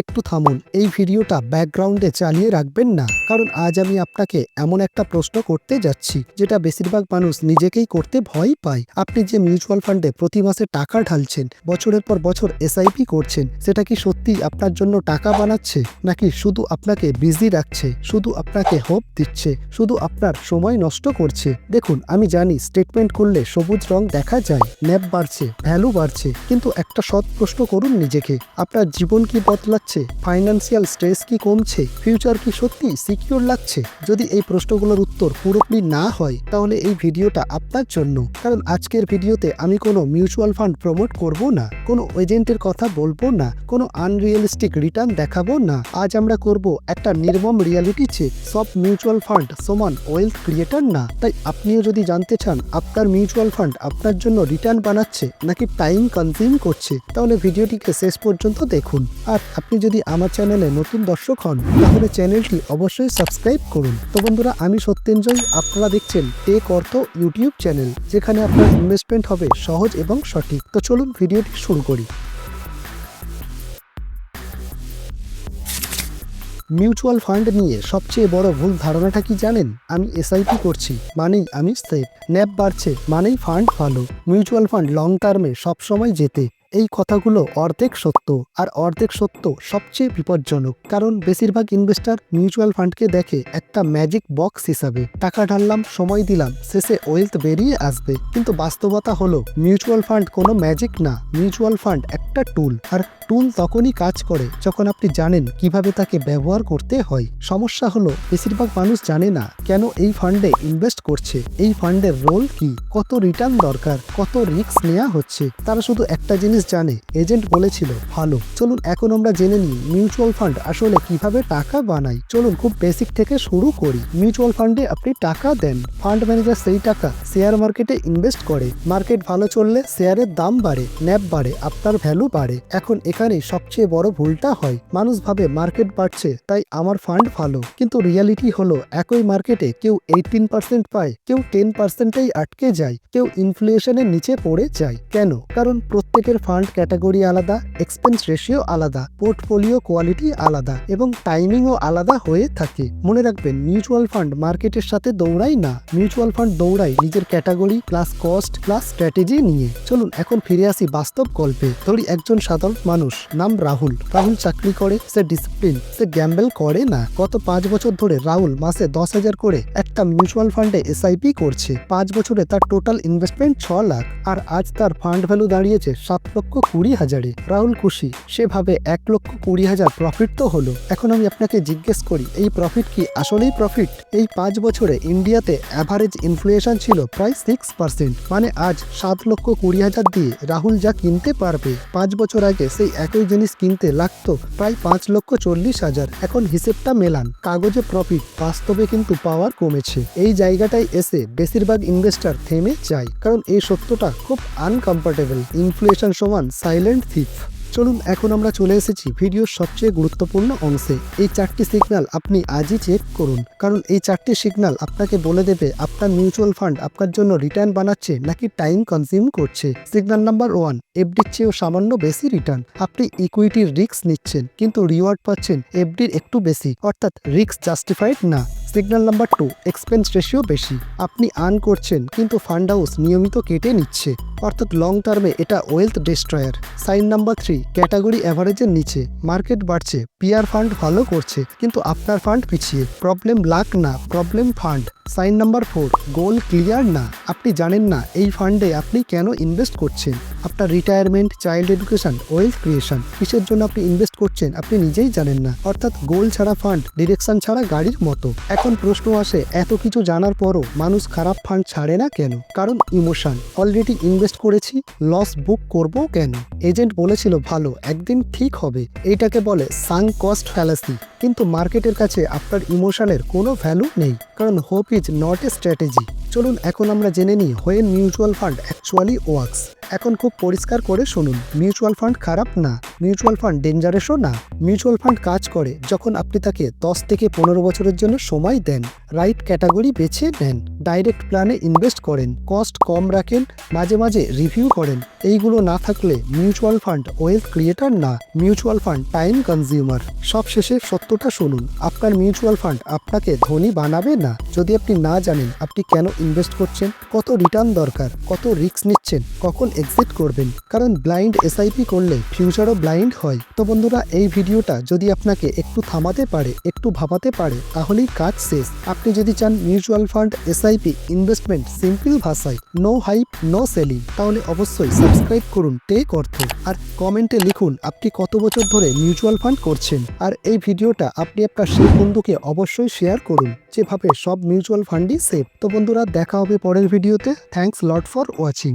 একটু থামুন, এই ভিডিওটা ব্যাকগ্রাউন্ডে চালিয়ে রাখবেন না। কারণ আজ আমি আপনাকে এমন একটা প্রশ্ন করতে যাচ্ছি, যেটা বেশিরভাগ মানুষ নিজেকেই করতে ভয় পায়। আপনি যে মিউচুয়াল ফান্ডে প্রতি মাসে টাকা ঢালছেন, বছরের পর বছর এসআইপি করছেন, সেটা কি সত্যি আপনার জন্য টাকা বানাচ্ছে, নাকি শুধু আপনাকে বিজি রাখছে, শুধু আপনাকে হোপ দিচ্ছে, শুধু আপনার সময় নষ্ট করছে? দেখুন, আমি জানি স্টেটমেন্ট করলে সবুজ রং দেখা যায়, ন্যাপ বাড়ছে ভ্যালু বাড়ছে, কিন্তু একটা সৎ প্রশ্ন করুন নিজেকে। আপনার জীবন কি বদলাচ্ছে ফাইন্যান্সিয়াল স্ট্রেস কি কমছে? ফিউচার কি সত্যি সিকিউর লাগছে? যদি এই প্রশ্নগুলোর উত্তর পুরোপুরি না হয়, তাহলে এই ভিডিওটা আপনার জন্য। কারণ আজকের ভিডিওতে আমি কোনো মিউচুয়াল ফান্ড প্রমোট করব না, কোনো এজেন্টের কথা বলব না, কোনো আনরিয়েলিস্টিক রিটার্ন দেখাবো না। আজ আমরা করব একটা নির্মম রিয়ালিটি চেক সব মিউচুয়াল ফান্ড সমান ওয়েলথ ক্রিয়েটার না। তাই আপনিও যদি জানতে চান, আপনার মিউচুয়াল ফান্ড আপনার জন্য রিটার্ন বানাচ্ছে, নাকি টাইম কনজিউম করছে, তাহলে ভিডিওটিকে শেষ পর্যন্ত দেখুন। আর আপনি যদি আমার চ্যানেলে নতুন দর্শক হন, তাহলে চ্যানেলটি অবশ্যই সাবস্ক্রাইব করুন। তো বন্ধুরা, আমি সত্যেন্দ্রই আপনারা দেখছেন টেক অর্থ ইউটিউব চ্যানেল, যেখানে আপনার ইনভেস্টমেন্ট হবে সহজ এবং সঠিক। তো চলুন ভিডিওটি শুরু করি। মিউচুয়াল ফান্ড নিয়ে সবচেয়ে বড় ভুল ধারণাটা কি জানেন? আমি এসআইপি করছি, মানেই আমি সেফ ন্যাপ বাড়ছে, মানেই ফান্ড ভালো। মিউচুয়াল ফান্ড লং টার্মে সবসময় যেতে। এই কথাগুলো অর্ধেক সত্য আর অর্ধেক সত্য সবচেয়ে বিপজ্জনক। কারণ বেশিরভাগ ইনভেস্টর মিউচুয়াল ফান্ডকে দেখে একটা ম্যাজিক বক্স হিসাবে টাকা ঢাললাম, সময় দিলাম, শেষে ওয়েলথ বেরিয়ে আসবে। কিন্তু বাস্তবতা হলো মিউচুয়াল ফান্ড কোনো ম্যাজিক না মিউচুয়াল ফান্ড একটা টুল আর টুল তখনই কাজ করে যখন আপনি জানেন কীভাবে তাকে ব্যবহার করতে হয়। সমস্যা হলো, বেশিরভাগ মানুষ জানে না কেন এই ফান্ডে ইনভেস্ট করছে। এই ফান্ডের রোল কি? কত রিটার্ন দরকার? কত রিস্ক নেওয়া হচ্ছে? তারা শুধু একটা জিনিস জানে। এজেন্ট বলেছিল, ভালো, চলুন এখন আমরা জেনে নিই মিউচুয়াল ফান্ড আসলে কীভাবে টাকা বানায় চলুন খুব বেসিক থেকে শুরু করি। মিউচুয়াল ফান্ডে আপনি টাকা দেন। ফান্ড ম্যানেজার সেই টাকা শেয়ার মার্কেটে ইনভেস্ট করে। মার্কেট ভালো চললে শেয়ারের দাম বাড়ে ন্যাপ বাড়ে, আপনার ভ্যালু বাড়ে। এখন এখানে সবচেয়ে বড় ভুলটা হয়। মানুষ ভাবে মার্কেট বাড়ছে, তাই আমার ফান্ড ভালো। কিন্তু রিয়ালিটি হলো, একই মার্কেটে কেউ এইটিন পার্সেন্ট পায়, কেউ টেন পার্সেন্টেই আটকে যায়, কেউ ইনফ্লেশনের নিচে পড়ে যায়। কেন? কারণ প্রত্যেকের ফান্ড ক্যাটাগরি আলাদা এক্সপেন্স রেশিও আলাদা পোর্টফোলিও কোয়ালিটি আলাদা এবং টাইমিংও আলাদা হয়ে থাকে। মনে রাখবেন মিউচুয়াল ফান্ড মার্কেটের সাথে দৌড়ায় না। মিউচুয়াল ফান্ড দৌড়ায় নিজের category plus cost plus strategy নিয়ে। চলুন, এখন ফিরে আসি বাস্তব গল্পে। ধরি একজন সাধারণ মানুষ, নাম রাহুল। রাহুল চাকরি করে, সে ডিসিপ্লিন সে গ্যাম্বেল করে না। গত পাঁচ বছর ধরে রাহুল মাসে দশ হাজার করে একটা মিউচুয়াল ফান্ডে এসআইপি করছে। পাঁচ বছরে তার টোটাল ইনভেস্টমেন্ট ছ লাখ। আর আজ তার ফান্ড ভ্যালু দাঁড়িয়েছে সাত কুড়ি হাজারে। রাহুল খুশি। সেভাবে এক লক্ষ কুড়ি হাজার প্রফিট তো হলো। এখন আমি আপনাকে জিজ্ঞেস করি, এই প্রফিট কি আসলেই প্রফিট এই পাঁচ বছরে ইন্ডিয়াতে অ্যাভারেজ ইনফ্লুয়েশন ছিল প্রায় সিক্স পার্সেন্ট মানে আজ সাত লক্ষ কুড়ি হাজার দিয়ে রাহুল যা কিনতে পারবে, পাঁচ বছর আগে সেই একই জিনিস কিনতে লাগতো প্রায় পাঁচ লক্ষ চল্লিশ হাজার। এখন হিসেবটা মেলান। কাগজে প্রফিট বাস্তবে কিন্তু পাওয়ার কমেছে। এই জায়গাটায় এসে বেশিরভাগ ইনভেস্টর থেমে যায়। কারণ এই সত্যটা খুব আনকমফোর্টেবল ইনফ্লেশন সমান সাইলেন্ট থিফ চলুন এখন আমরা চলে এসেছি ভিডিওর সবচেয়ে গুরুত্বপূর্ণ অংশে। এই চারটি সিগন্যাল আপনি আজই চেক করুন। কারণ এই চারটি সিগন্যাল আপনাকে বলে দেবে, আপনার মিউচুয়াল ফান্ড আপনার জন্য রিটার্ন বানাচ্ছে নাকি টাইম কনজিউম করছে। সিগন্যাল নাম্বার ওয়ান এফডির চেয়েও সামান্য বেশি রিটার্ন আপনি ইকুইটির রিস্ক নিচ্ছেন, কিন্তু রিওয়ার্ড পাচ্ছেন এফডির একটু বেশি। অর্থাৎ রিস্ক জাস্টিফাইড না। Signal number two expense ratio বেশি। আপনি আর্ন করছেন, কিন্তু ফান্ড হাউস নিয়মিত কেটে নিচ্ছে। অর্থাৎ লং টার্মে এটা wealth destroyer sign number three category অ্যাভারেজের নিচে। মার্কেট বাড়ছে পিয়ার ফান্ড ভালো করছে, কিন্তু আপনার ফান্ড পিছিয়ে। প্রবলেম লাক না problem fund sign number four goal clear না। আপনি জানেন না এই ফান্ডে আপনি কেন ইনভেস্ট করছেন। আপনার retirement child education wealth creation কিসের জন্য আপনি ইনভেস্ট করছেন আপনি নিজেই জানেন না। অর্থাৎ গোল ছাড়া ফান্ড ডিরেকশন ছাড়া গাড়ির মতো। এখন প্রশ্ন আসে, এত কিছু জানার পরও মানুষ খারাপ ফান্ড ছাড়ে না কেন? কারণ ইমোশন অলরেডি ইনভেস্ট করেছি লস বুক করব কেন? এজেন্ট বলেছিল ভালো, একদিন ঠিক হবে। এইটাকে বলে সাং কস্ট ফ্যালাসি কিন্তু মার্কেটের কাছে আপনার ইমোশনের কোনো ভ্যালু নেই। কারণ hope is not a strategy চলুন এখন আমরা জেনে নিই when mutual fund actually works এখন খুব পরিষ্কার করে শুনুন মিউচুয়াল ফান্ড খারাপ না। মিউচুয়াল ফান্ড ডেঞ্জারাসও না। মিউচুয়াল ফান্ড কাজ করে যখন আপনি তাকে দশ থেকে পনেরো বছরের জন্য সময় দেন, রাইট ক্যাটাগরি বেছে নেন, ডাইরেক্ট প্ল্যানে ইনভেস্ট করেন, কস্ট কম রাখেন, মাঝে মাঝে রিভিউ করেন, এইগুলো না থাকলে মিউচুয়াল ফান্ড ওয়েলথ ক্রিয়েটার না, মিউচুয়াল ফান্ড টাইম কনজিউমার। সব শেষে সত্যটা শুনুন, আপনার মিউচুয়াল ফান্ড আপনাকে ধনী বানাবে না? যদি আপনি না জানেন আপনি কেন ইনভেস্ট করছেন, কত রিটার্ন দরকার, কত রিস্ক নিচ্ছেন, কখন এক্সিট করবেন? কারণ ব্লাইন্ড এসআইপি করলে ফিউচারও ব্লাইন্ড হয়। তো বন্ধুরা, এই ভিডিওটা যদি আপনাকে একটু থামাতে পারে, একটু ভাবাতে পারে, তাহলেই কাজ শেষ। আপনি যদি চান mutual fund SIP investment simple ভাষায় নো হাইপ নো সেলিং তাহলে অবশ্যই সাবস্ক্রাইব করুন টেক অর্থ আর কমেন্টে লিখুন, আপনি কত বছর ধরে মিউচুয়াল ফান্ড করছেন? আর এই ভিডিওটা আপনি আপনার সেই বন্ধুকে অবশ্যই শেয়ার করুন, যেভাবে সব মিউচুয়াল ফান্ডই সেফ তো বন্ধুরা, দেখা হবে পরের ভিডিওতে। Thanks lot for watching